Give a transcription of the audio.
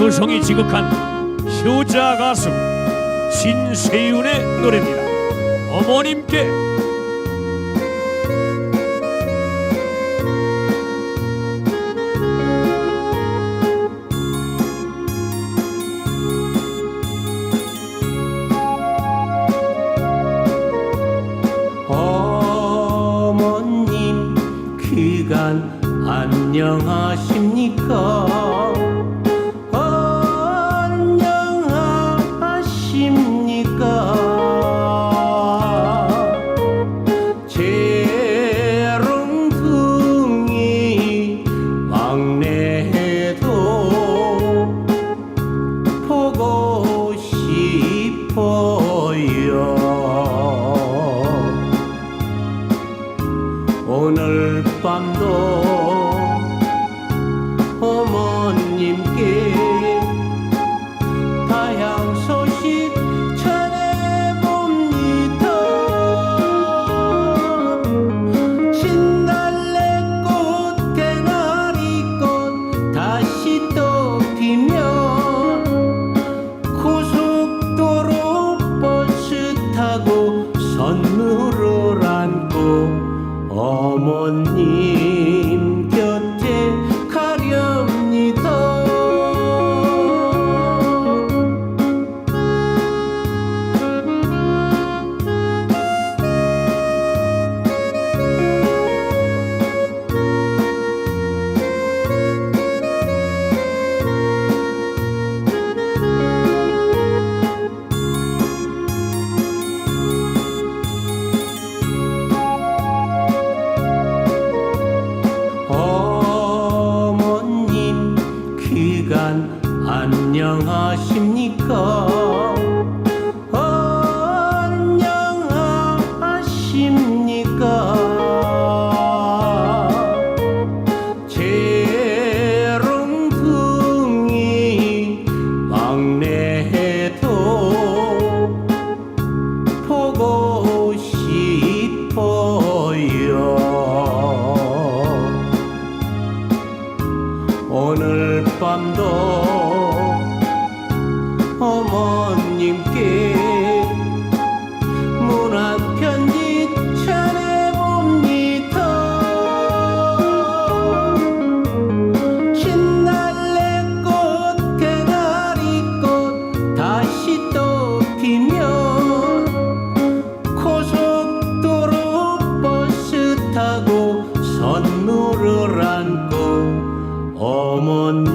여성이 지극한 효자 가수 신세윤의 노래입니다. 어머님께 어머님 귀간 안녕하시 오늘 밤도 어머니 안녕하시 오늘 밤도 어머님께 অমন